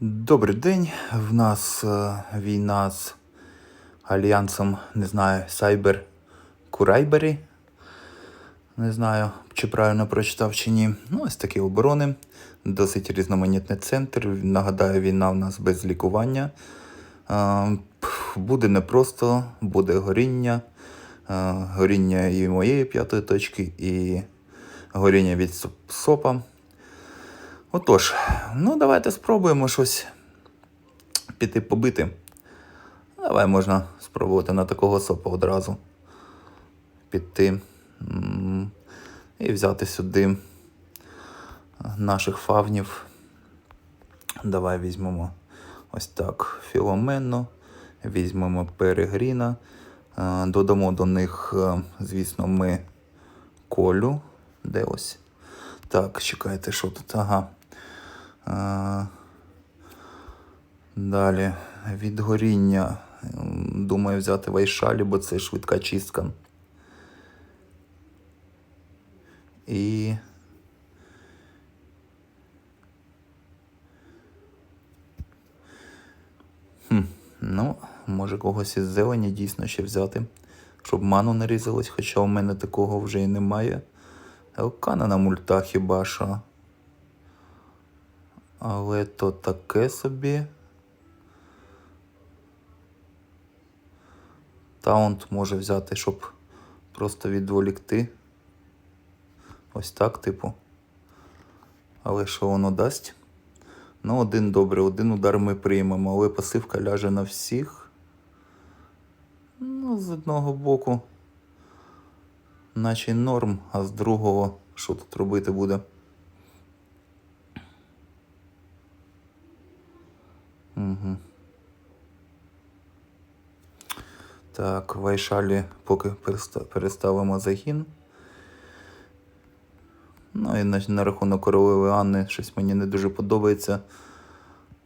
Добрий день. В нас е, війна з альянсом, не знаю, Cyber Курайбері. Не знаю, чи правильно прочитав чи ні. Ну, ось такі оборони. Досить різноманітний центр. Нагадаю, війна в нас без лікування. Е, Буде непросто, буде горіння. Е, Горіння і моєї п'ятої точки, і горіння від соп- сопа. Отож, ну давайте спробуємо щось піти побити. Давай можна спробувати на такого сопа одразу піти і взяти сюди наших фавнів. Давай візьмемо ось так філомену, візьмемо перегріна, е, додамо до них, е, звісно, ми колю. Де ось? Так, чекайте, що тут? Ага. Далі. Від горіння. Думаю взяти вайшалі, бо це швидка чистка. І. Хм, ну, може когось із зелені дійсно ще взяти, щоб ману не різалось, хоча у мене такого вже і немає. Елкана на мульта хіба що. Але то таке собі. Таунт може взяти, щоб просто відволікти. Ось так, типу. Але що воно дасть? Ну, один добре, один удар ми приймемо, але пасивка ляже на всіх. Ну, з одного боку, наче норм, а з другого, що тут робити буде? Угу. Так, Вайшалі поки переста- переставимо загін. Ну і на, на рахунок королеви Анни щось мені не дуже подобається.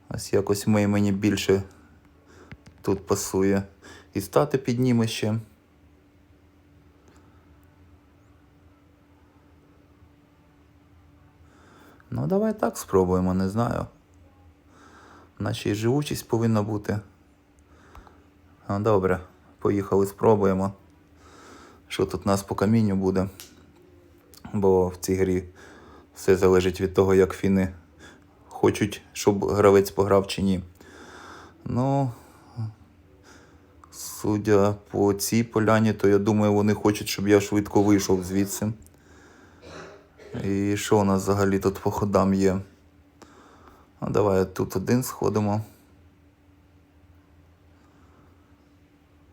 Ось якось Мей мені більше тут пасує. І стати підніме ще. Ну, давай так спробуємо, не знаю. Наче і живучість повинна бути. Добре, поїхали, спробуємо. Що тут у нас по камінню буде. Бо в цій грі все залежить від того, як фіни хочуть, щоб гравець пограв чи ні. Ну, судя по цій поляні, то я думаю, вони хочуть, щоб я швидко вийшов звідси. І що у нас взагалі тут по ходам є? Ну, давай тут один сходимо.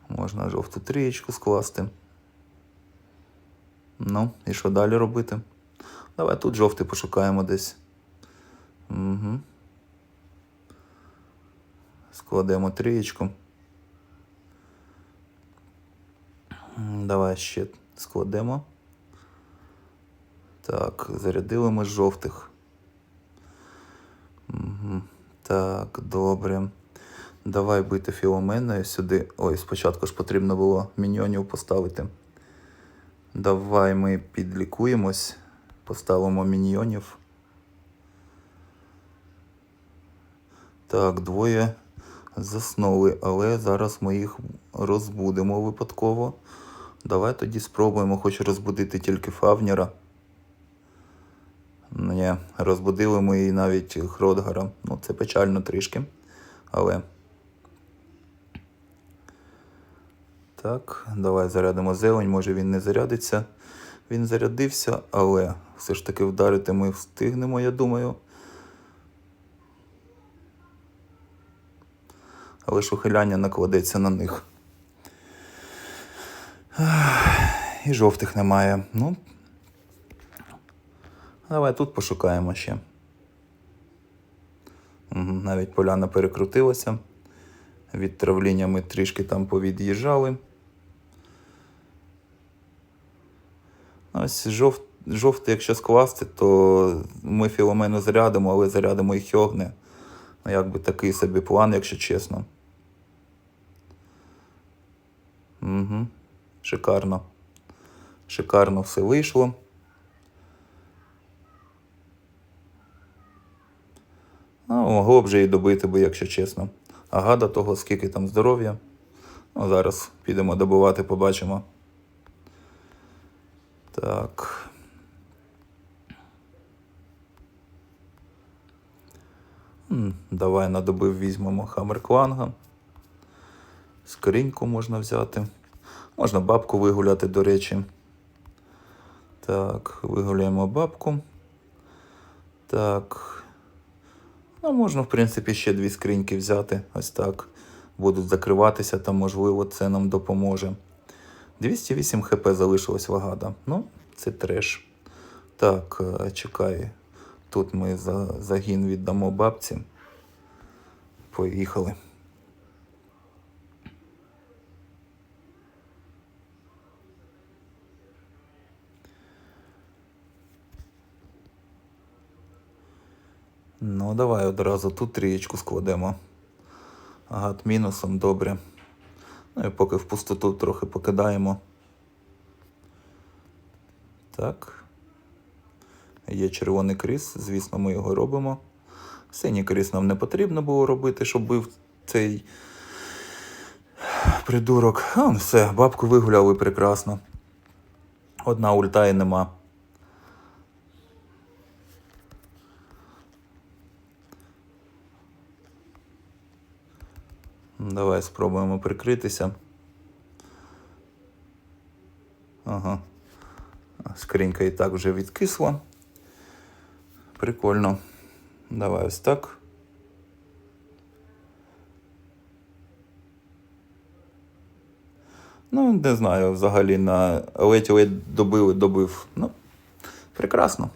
Можна жовту трієчку скласти. Ну, і що далі робити? Давай тут жовтий пошукаємо десь. Угу. Складемо трієчку. Давай ще складемо. Так, зарядили ми жовтих. Так, добре. Давай бити філоменою сюди. Ой, спочатку ж потрібно було міньйонів поставити. Давай ми підлікуємось, поставимо міньйонів. Так, двоє заснули, але зараз ми їх розбудемо випадково. Давай тоді спробуємо хоч розбудити тільки Фавнера. Ні, розбудили ми і навіть Хродгара. Ну, це печально трішки. Але. Так, давай зарядимо зелень, може він не зарядиться. Він зарядився, але все ж таки вдарити ми встигнемо, я думаю. Але ж ухиляння накладеться на них. І жовтих немає. Ну. Давай тут пошукаємо ще. Навіть поляна перекрутилася. Від травління ми трішки там повід'їжджали. Ось жовт, жовтий, якщо скласти, то ми філомену зарядимо, але зарядимо і Хьогне. Ну, якби такий собі план, якщо чесно. Угу. Шикарно. Шикарно все вийшло. Ну, могло б вже і добити би, якщо чесно. А гада того, скільки там здоров'я. Ну, зараз підемо добувати, побачимо. Так. Давай на добив візьмемо Хаммеркланга. Скриньку можна взяти. Можна бабку вигуляти, до речі. Так, вигуляємо бабку. Так. Ну, можна, в принципі, ще дві скриньки взяти. Ось так. Будуть закриватися, та можливо це нам допоможе. 208 хп залишилось вагада. Ну, це треш. Так, е, чекай. Тут ми за загін віддамо бабці. Поїхали. Ну, давай одразу тут трієчку складемо. Агат мінусом, добре. Ну і поки в пустоту трохи покидаємо. Так. Є червоний кріс, звісно, ми його робимо. Синій кріс нам не потрібно було робити, щоб бив цей придурок. А, ну все, бабку вигуляли прекрасно. Одна ульта і нема. Давай спробуємо прикритися. Ага. Скринька і так вже відкисла. Прикольно. Давай ось так. Ну, не знаю, взагалі на ледь-ледь добили, добив. Ну, прекрасно.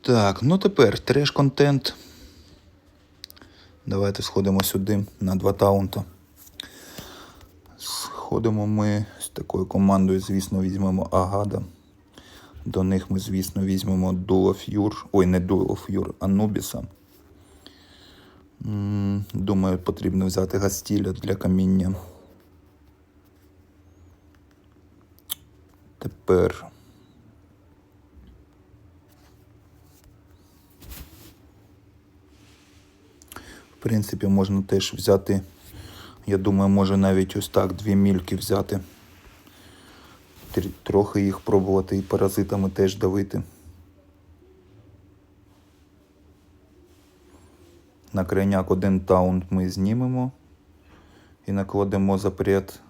Так, ну тепер треш-контент. Давайте сходимо сюди на два таунта. Сходимо ми з такою командою, звісно, візьмемо Агада. До них ми, звісно, візьмемо Дулоф'юр. Ой, не Дулоф'юр, а Нубіса. Думаю, потрібно взяти гастіля для каміння. Тепер. В принципі, можна теж взяти. Я думаю, може навіть ось так дві мільки взяти. Трохи їх пробувати і паразитами теж давити. На крайняк один таунт ми знімемо і накладемо запрет.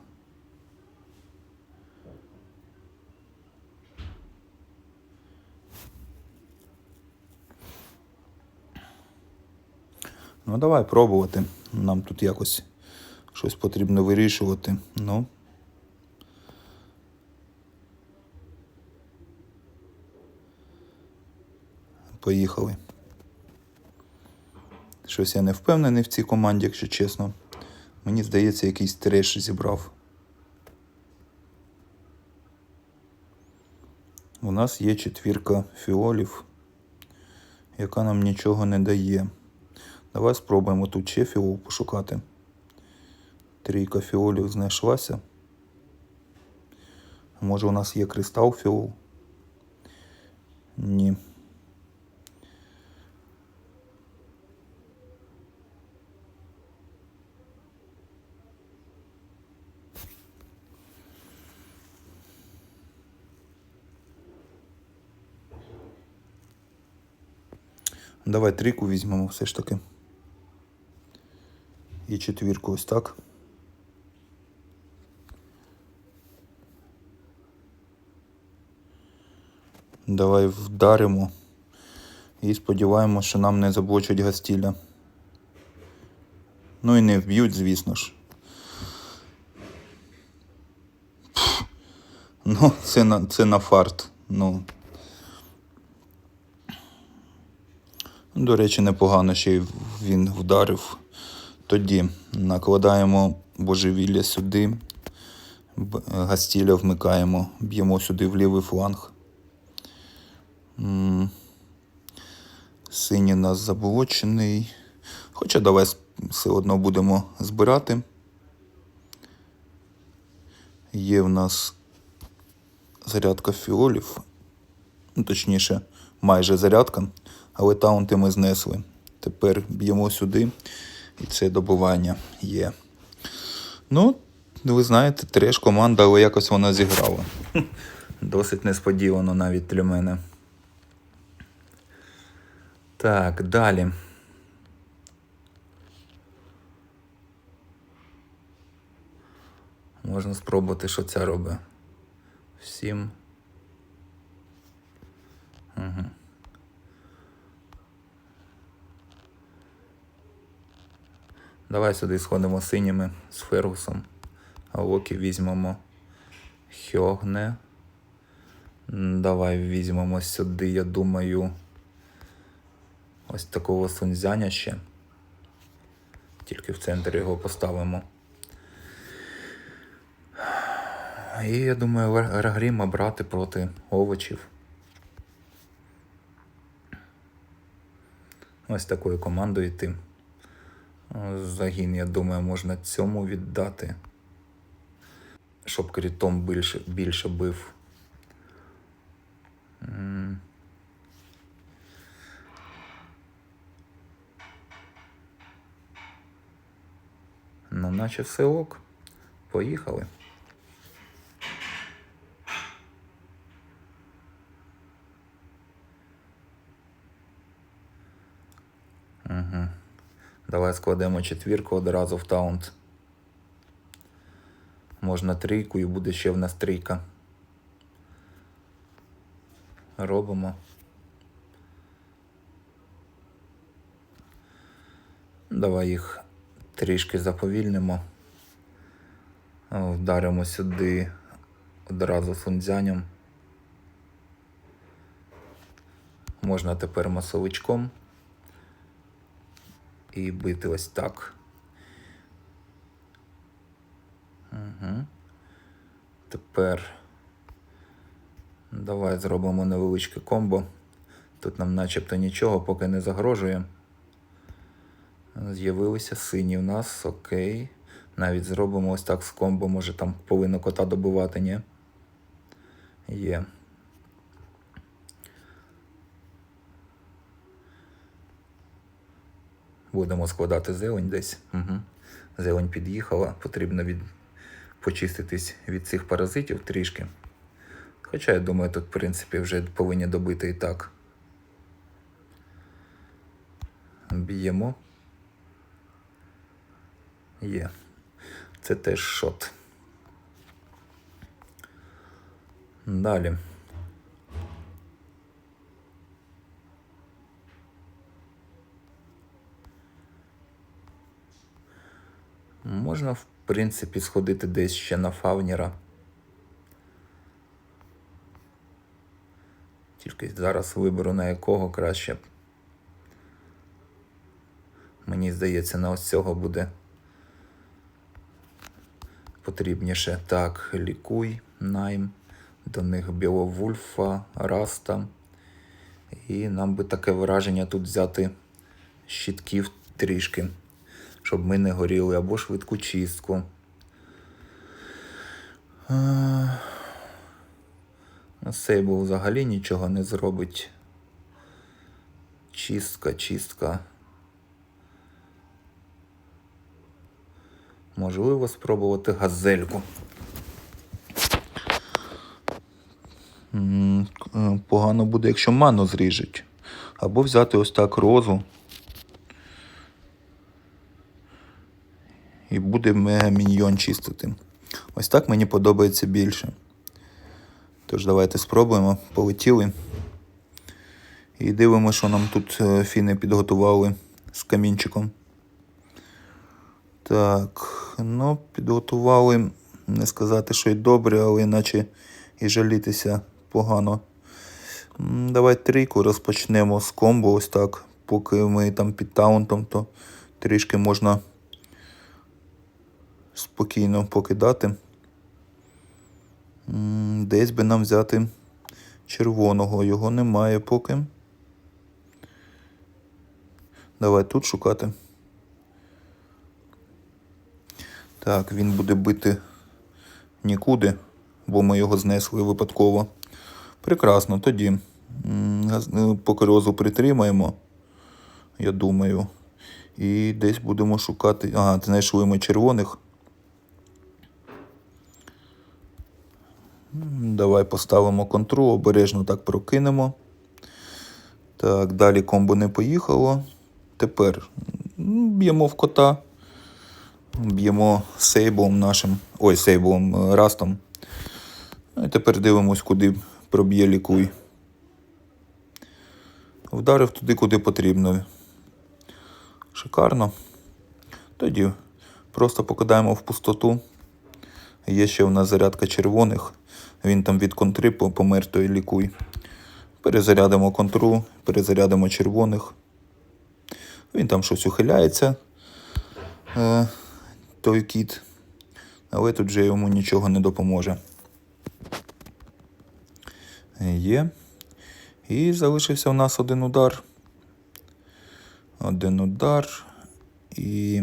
Ну, давай пробувати. Нам тут якось щось потрібно вирішувати. Ну. Поїхали. Щось я не впевнений в цій команді, якщо чесно. Мені здається, якийсь треш зібрав. У нас є четвірка фіолів, яка нам нічого не дає. Давай спробуємо тут ще фіол пошукати. Трійка фіолів знайшлася. Може у нас є кристал фіол? Ні. Давай трійку візьмемо все ж таки. І четвірку ось так. Давай вдаримо. І сподіваємося, що нам не заблочать гастіля. Ну і не вб'ють, звісно ж. Ну, це на, це на фарт. Ну. До речі, непогано ще й він вдарив. Тоді накладаємо божевілля сюди, гастіля вмикаємо, б'ємо сюди в лівий фланг. Синій у нас заблочений. Хоча давай все одно будемо збирати. Є в нас зарядка фіолів. Ну, точніше, майже зарядка, але таунти ми знесли. Тепер б'ємо сюди, і це добування є. Ну, ви знаєте, треш команда, але якось вона зіграла. Досить несподівано навіть для мене. Так, далі. Можна спробувати, що ця робить. Всім. Угу. Давай сюди сходимо синіми з Фергусом. А Локі візьмемо Хьогне. Давай візьмемо сюди, я думаю. Ось такого сунзяня ще. Тільки в центр його поставимо. І я думаю, Рагріма брати проти овочів. Ось такою командою йти. Загін, я думаю, можна цьому віддати. Щоб крітом більше, більше бив. Ну, наче все ок. Поїхали. Угу. Давай складемо четвірку одразу в таунт. Можна трійку і буде ще в нас трійка. Робимо. Давай їх трішки заповільнимо. Вдаримо сюди одразу фунзянем. Можна тепер масовичком і бити ось так. Угу. Тепер давай зробимо невеличке комбо. Тут нам начебто нічого поки не загрожує. З'явилися сині в нас, окей. Навіть зробимо ось так з комбо, може там повинно кота добивати, ні? Є. Будемо складати зелень десь. Угу. Зелень під'їхала, потрібно від... почиститись від цих паразитів трішки. Хоча, я думаю, тут, в принципі, вже повинні добити і так. Б'ємо. Є. Це теж шот. Далі. Можна, в принципі, сходити десь ще на фавніра. Тільки зараз виберу на якого краще. Мені здається, на ось цього буде потрібніше. Так, лікуй, найм, до них Біловульфа, Раста. І нам би таке враження тут взяти щитків трішки, щоб ми не горіли, або швидку чистку. Сейбл взагалі нічого не зробить. Чистка, чистка. Можливо спробувати газельку. Е, Погано буде, якщо ману зріжуть. Або взяти ось так розу. І буде мега-міньйон чистити. Ось так мені подобається більше. Тож давайте спробуємо. Полетіли. І дивимося, що нам тут е, фіни підготували з камінчиком. Так, ну, підготували, не сказати, що й добре, але наче і жалітися погано. Давай трійку розпочнемо з комбо, ось так. Поки ми там під таунтом, то трішки можна спокійно покидати. Десь би нам взяти червоного, його немає поки. Давай тут шукати. Так, він буде бити нікуди, бо ми його знесли випадково. Прекрасно, тоді газ- ну, притримаємо, я думаю. І десь будемо шукати. Ага, знайшли ми червоних. Давай поставимо контру, обережно так прокинемо. Так, далі комбо не поїхало. Тепер б'ємо в кота. Б'ємо сейблом нашим. Ой, сейблом е, растом. Ну, І тепер дивимось, куди проб'є лікуй. Вдарив туди, куди потрібно. Шикарно. Тоді просто покидаємо в пустоту. Є ще у нас зарядка червоних. Він там від контри по- помер, то й лікуй. Перезарядимо контру, перезарядимо червоних. Він там щось ухиляється, е, той кіт. Але тут вже йому нічого не допоможе. Є. І залишився у нас один удар. Один удар. І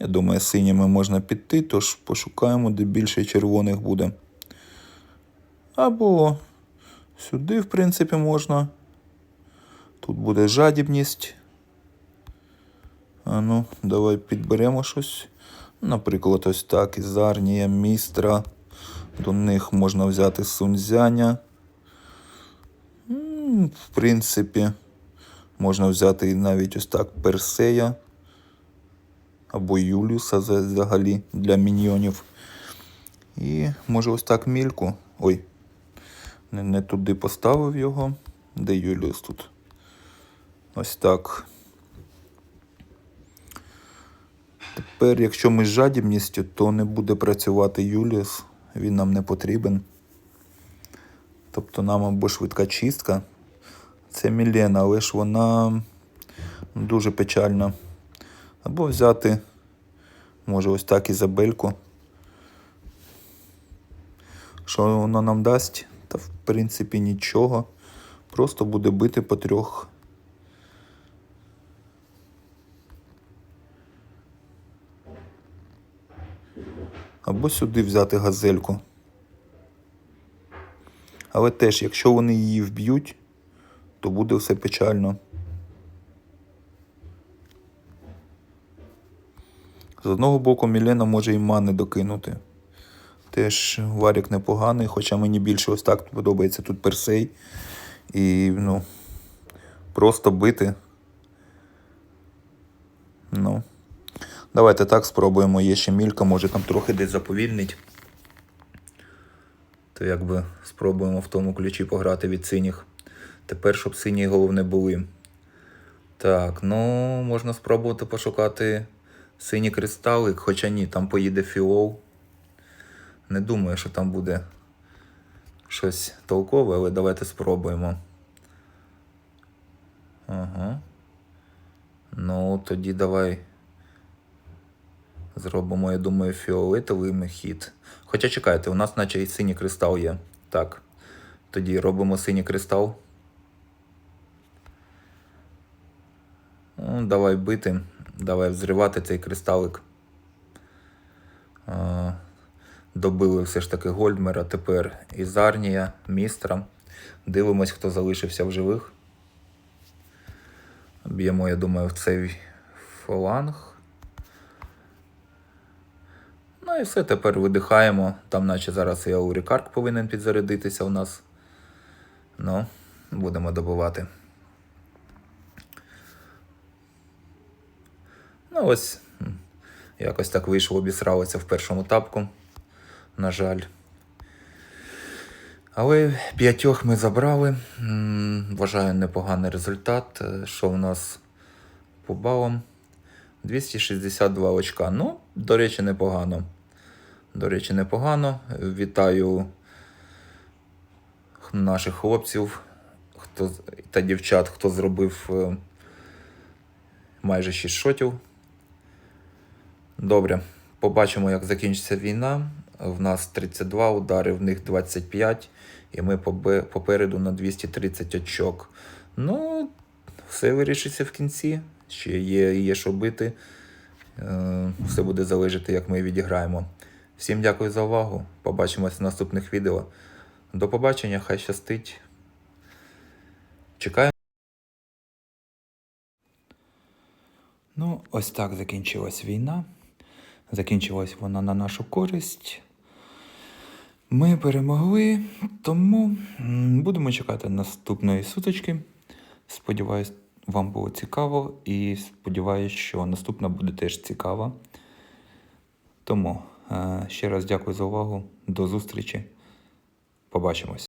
я думаю, синіми можна піти, тож пошукаємо, де більше червоних буде. Або сюди, в принципі, можна. Тут буде жадібність. А ну, давай підберемо щось. Наприклад, ось так, із Арнія, містра. До них можна взяти сунзяня. В принципі, можна взяти навіть ось так Персея. Або Юліуса взагалі для міньйонів. І може ось так мільку. Ой, не, туди поставив його. Де Юліус тут? Ось так. Тепер, якщо ми з жадібністю, то не буде працювати Юліус. Він нам не потрібен. Тобто нам або швидка чистка. Це Мілена, але ж вона дуже печальна. Або взяти, може, ось так Ізабельку. Що воно нам дасть? Принципі нічого. Просто буде бити по трьох. Або сюди взяти газельку. Але теж, якщо вони її вб'ють, то буде все печально. З одного боку, Мілена може і мани докинути. Теж варік непоганий, хоча мені більше ось так подобається тут персей. І, ну, просто бити. Ну. Давайте так спробуємо. Є ще мілька, може там трохи десь заповільнить. То якби спробуємо в тому ключі пограти від синіх. Тепер, щоб сині головне були. Так, ну можна спробувати пошукати синій кристалик, хоча ні, там поїде фіол. Не думаю, що там буде щось толкове, але давайте спробуємо. Ага. Ну, тоді давай зробимо, я думаю, фіолетовий хід. Хоча чекайте, у нас наче і синій кристал є. Так. Тоді робимо синій кристал. Ну, давай бити. Давай взривати цей кристалик. А, добили все ж таки Гольдмера, тепер Ізарнія, Містра. Дивимось, хто залишився в живих. Б'ємо, я думаю, в цей фланг. Ну і все, тепер видихаємо. Там, наче зараз і Аурікарк повинен підзарядитися у нас. Ну, будемо добувати. Ну ось, якось так вийшло, обісралося в першому тапку. На жаль. Але п'ятьох ми забрали. Вважаю непоганий результат. Е, Що в нас по балам? 262 очка. Ну, до речі, непогано. До речі, непогано. Вітаю наших хлопців хто, та дівчат, хто зробив е, майже 6 шотів. Добре, побачимо, як закінчиться війна. В нас 32 удари, в них 25, і ми попереду на 230 очок. Ну, все вирішиться в кінці. Ще є, є що бити. Е, Все буде залежати, як ми відіграємо. Всім дякую за увагу. Побачимось в наступних відео. До побачення, хай щастить. чекаю. Ну, ось так закінчилась війна. Закінчилась вона на нашу користь. Ми перемогли, тому будемо чекати наступної сутички. Сподіваюсь, вам було цікаво і сподіваюсь, що наступна буде теж цікава. Тому е, ще раз дякую за увагу. До зустрічі. Побачимось.